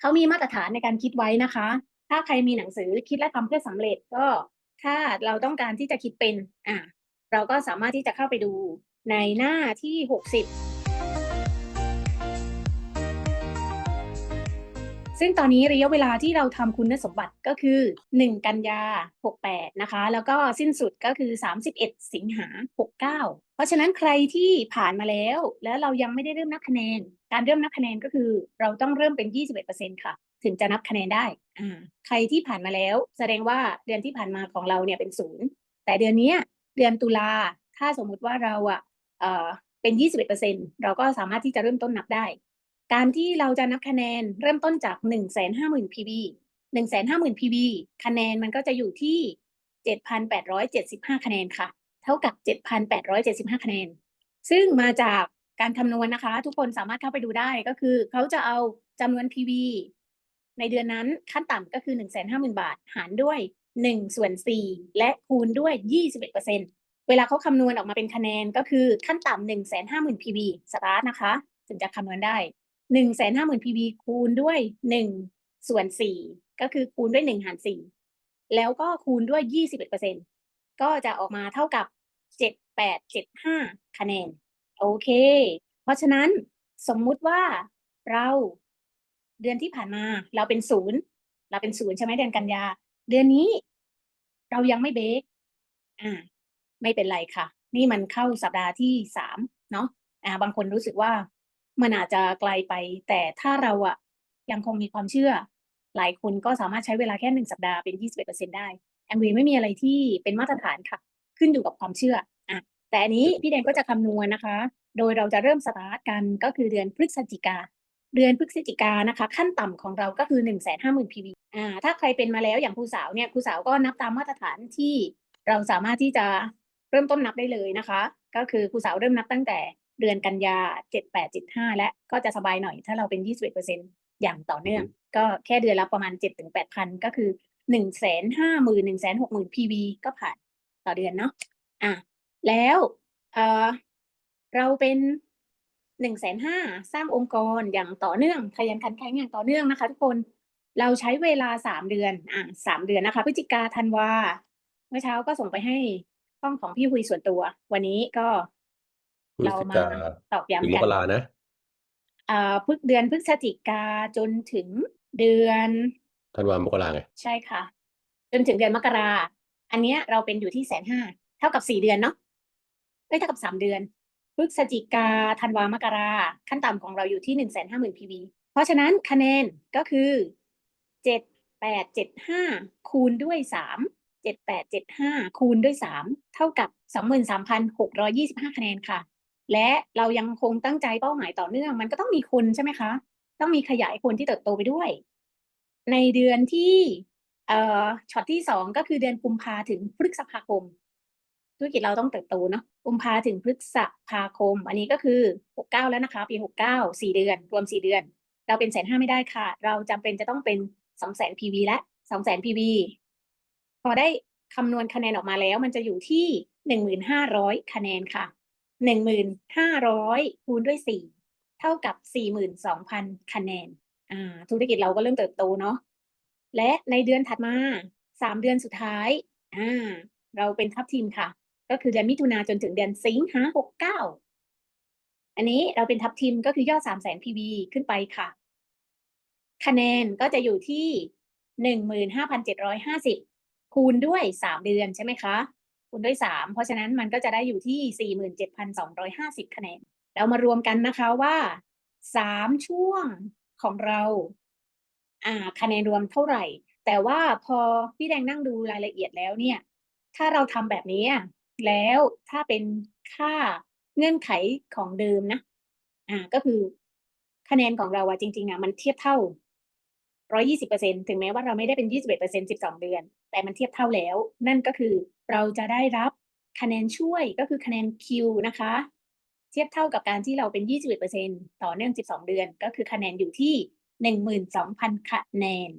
เขามีมาตรฐานในการคิดไว้นะคะ ถ้าใครมีหนังสือคิดและทำเพื่อสำเร็จก็ถ้าเราต้องการที่จะคิดเป็นอะเราก็สามารถที่จะเข้าไปดูในหน้าที่ 60 ซึ่งตอนนี้ระยะเวลาที่เราทำคุณสมบัติก็คือ 1 กันยา 68 นะคะ แล้วก็สิ้นสุดก็คือ 31 สิงหา 69 เพราะฉะนั้นใครที่ผ่านมาแล้ว แล้วเรายังไม่ได้เริ่มนับคะแนน การเริ่มนับคะแนนก็คือเราต้องเริ่มเป็น 21%ค่ะ ถึงจะนับคะแนนได้ ใครที่ผ่านมาแล้ว แสดงว่าเดือนที่ผ่านมาของเราเนี่ยเป็นศูนย์แต่เดือนนี้เดือนตุลาถ้าสมมุติว่าเราอะเอ่อเป็น 21%เราก็สามารถที่จะเริ่มต้นนับได้ การที่เราจะนับคะแนนเริ่มต้นจาก 150,000 PV 150,000 PV คะแนนมันก็จะอยู่ที่ 7,875 คะแนนค่ะ เท่ากับ 7,875 คะแนน ซึ่งมาจากการคำนวณนะคะ ทุกคนสามารถเข้าไปดูได้ก็คือ เขาจะเอาจำนวน PV ในเดือนนั้นขั้นต่ำก็คือ 150,000 บาท หารด้วย1ส่วน4และคูณด้วย 21%เวลาเขาคำนวณออกมาเป็นคะแนนก็คือขั้นต่ำ150,000 PV สตาร์ทนะคะ ถึงจะคำนวณได้ 150,000 PV คูณด้วย1ส่วน4ก็คือคูณด้วย1หาร4แล้วก็คูณด้วย21%ก็จะออกมาเท่ากับ7875คะแนน โอเค เพราะฉะนั้นสมมุติว่าเราเดือนที่ผ่านมาเราเป็นศูนย์เราเป็นศูนย์ใช่ไหมเดือนกันยา เดือนนี้ เรายังไม่เบรกอ่า ไม่เป็นไรค่ะ นี่มันเข้าสัปดาห์ที่สามเนาะอ่า บางคนรู้สึกว่า มันอาจจะไกลไป แต่ถ้าเราอะยังคงมีความเชื่อ หลายคนก็สามารถใช้เวลาแค่หนึ่งสัปดาห์เป็น21%ได้แอมวีไม่มีอะไรที่เป็นมาตรฐานค่ะ ขึ้นอยู่กับความเชื่ออะแต่อันนี้พี่แดงก็จะคำนวณนะคะ โดยเราจะเริ่มสตาร์ทกันก็คือเดือนพฤศจิกา เดือนพฤศจิกานะคะ ขั้นต่ำของเราก็คือ1 5 0 0 0 0 PV อ่าถ้าใครเป็นมาแล้วอย่างครูสาวเนี่ยครูสาวก็นับตามมาตรฐานที่เราสามารถที่จะเริ่มต้นนับได้เลยนะคะ ก็คือครูสาวเริ่มนับตั้งแต่ เดือนกันยา78 75และก็จะสบายหน่อย ถ้าเราเป็น21%อย่างต่อเนื่อง ก็แค่เดือนละประมาณ7-8ถึง8,000ก็คือ1 5 0 0 0 0 1 6 0 0 0 0 PV ก็ผ่านต่อเดือนเนาะอะแล้วเอ่อเราเป็นหนึ่งแสนห้าสร้างองค์กรอย่างต่อเนื่องขยันขันแข็งอย่างต่อเนื่องนะคะ ทุกคนเราใช้เวลาสามเดือนอะสามเดือนนะคะพฤศจิกาธันวาเมื่อเช้าก็ส่งไปให้ห้องของพี่คุยส่วนตัว วันนี้ก็ พฤเราศจิมากาตอกถึงย้ำมกันกรานะอ่าพฤกเดือนพฤศจิกาจนถึงเดือนธันวามกราไง ใช่ค่ะ จนถึงเดือนมกราอันเนี้ยเราเป็นอยู่ที่แสนห้าเท่ากับสี่เดือนเนาะเอ้ยเท่ากับสามเดือนพฤศจิกาธันวามกราขั้นต่ำของเราอยู่ที่หนึ่งแสนห้าหมื่นพีวีเพราะฉะนั้นคะแนนก็คือเจ็ดแปดเจ็ดห้าคูณด้วยสามเจ็ดแปดเจ็ดห้าคูณด้วยสามเท่ากับสองหมื่นสามพันหกร้อยี่สิบห้าคะแนนค่ะ และเรายังคงตั้งใจเป้าหมายต่อเนื่อง มันก็ต้องมีคนใช่ไหมคะ ต้องมีขยายคนที่เติบโตไปด้วย ในเดือนที่เอ่อช็อตที่สองก็คือเดือนกุมภาถึงพฤษภาคม ธุรกิจเราต้องเติบโตเนาะกุมภาถึงพฤษภาคม อันนี้ก็คือหกเก้าแล้วนะคะ ปีหกเก้าสี่เดือน รวมสี่เดือน เราเป็นแสนห้าไม่ได้ค่ะ เราจำเป็นจะต้องเป็นสองแสน PV และสองแสน PV พอได้คำนวณคะแนนออกมาแล้ว มันจะอยู่ที่หนึ่งหมื่นห้าร้อยคะแนนค่ะ หนึ่งหมื่นห้าร้อยคูณด้วยสี่เท่ากับสี่หมื่นสองพันคะแนนอ่าธุรกิจเราก็เริ่มเติบโตเนาะและในเดือนถัดมาสามเดือนสุดท้ายอ่าเราเป็นทัพทีมค่ะ ก็คือเดือนมิถุนาจนถึงเดือนสิงหาหกเก้าอันนี้เราเป็นทัพทีมก็คือยอดสามแสน PV ขึ้นไปค่ะ คะแนนก็จะอยู่ที่หนึ่งหมื่นห้าพันเจ็ดร้อยห้าสิบคูณด้วยสามเดือนใช่ไหมคะ คูณด้วยสามเพราะฉะนั้นมันก็จะได้อยู่ที่สี่หมื่นเจ็ดพันสองร้อยห้าสิบคะแนน เรามารวมกันนะคะว่าสามช่วงของเราอ่าคะแนนรวมเท่าไหร่ แต่ว่าพอพี่แดงนั่งดูรายละเอียดแล้วเนี่ย ถ้าเราทำแบบนี้แล้วถ้าเป็นค่าเงื่อนไขของเดิมนะอ่าก็คือคะแนนของเราอะจริงๆอะมันเทียบเท่าร้อยี่สิบเปอร์เซ็นถึงแม้ว่าเราไม่ได้เป็นยี่สิบเอ็ดเปอร์เซ็น แต่มันเทียบเท่าแล้ว นั่นก็คือเราจะได้รับคะแนนช่วยก็คือคะแนนคิวนะคะ เทียบเท่ากับการที่เราเป็น 21%ต่อเนื่อง 12 เดือน ก็คือคะแนนอยู่ที่ 12,000 คะแนน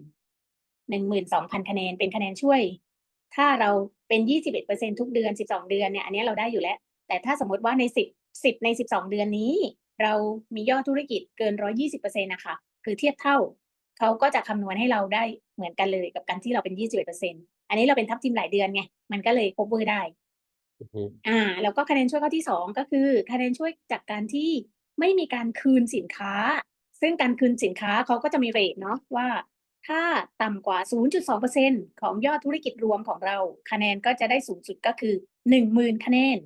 12,000 คะแนนเป็นคะแนนช่วย ถ้าเราเป็น 21%ทุกเดือน 12 เดือนเนี่ยอันนี้เราได้อยู่แล้ว แต่ถ้าสมมติว่าใน 10 10 ใน 12 เดือนนี้ เรามียอดธุรกิจเกิน 120%นะคะ คือเทียบเท่า เขาก็จะคำนวณให้เราได้เหมือนกันเลยกับการที่เราเป็น 21%อันนี้เราเป็นทับทิมหลายเดือนไง มันก็เลย cover ได้ อ่า แล้วก็คะแนนช่วยข้อที่สองก็คือคะแนนช่วยจากการที่ไม่มีการคืนสินค้า ซึ่งการคืนสินค้าเขาก็จะมีเรทเนาะว่า ถ้าต่ำกว่า 0.2%ของยอดธุรกิจรวมของเรา คะแนนก็จะได้สูงสุดก็คือ 10,000 คะแนน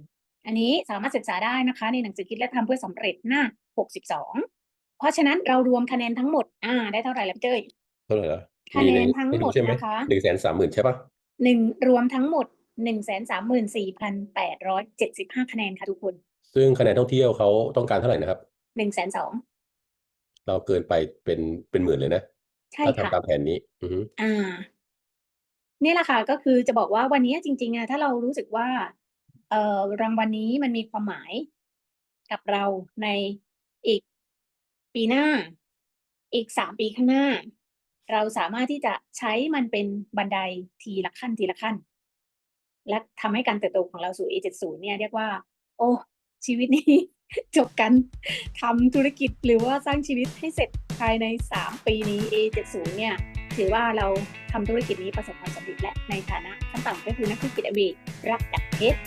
อันนี้สามารถศึกษาได้นะคะ ในหนังสือคิดและทำเพื่อสำเร็จหน้า 62 เพราะฉะนั้นเรารวมคะแนนทั้งหมด อ่า ได้เท่าไหร่แล้วพี่เจ้ยเท่าไหร่ละคะแนนทั้งหมดใช่ไหมนะคะหนึ่งแสนสามหมื่นใช่ปะหนึ่งรวมทั้งหมด134,875คะแนนค่ะทุกคน ซึ่งคะแนนท่องเที่ยวเขาต้องการเท่าไหร่นะครับ102เราเกินไปเป็นเป็นหมื่นเลยนะใช่ถ้าค่ะทำตามแผนนี้ อือฮึอ่านี่แหละค่ะก็คือจะบอกว่าวันนี้จริงๆอะถ้าเรารู้สึกว่า เอ่อรางวัลนี้มันมีความหมายกับเราในอีก ปีหน้า อีกสามปีข้างหน้า เราสามารถที่จะใช้มันเป็นบันไดทีละขั้นทีละขั้น และทำให้การเติบโตของเราสู่ A70 เนี่ยเรียกว่า โอ้ ชีวิตนี้ จบกันทำธุรกิจหรือว่าสร้างชีวิตให้เสร็จภายใน 3 ปีนี้ A70 เนี่ยถือว่าเราทำธุรกิจนี้ประสบความสำเร็จและในฐานะขั้นต่ำก็คือนักธุรกิจอเมริกรักกัดเพชร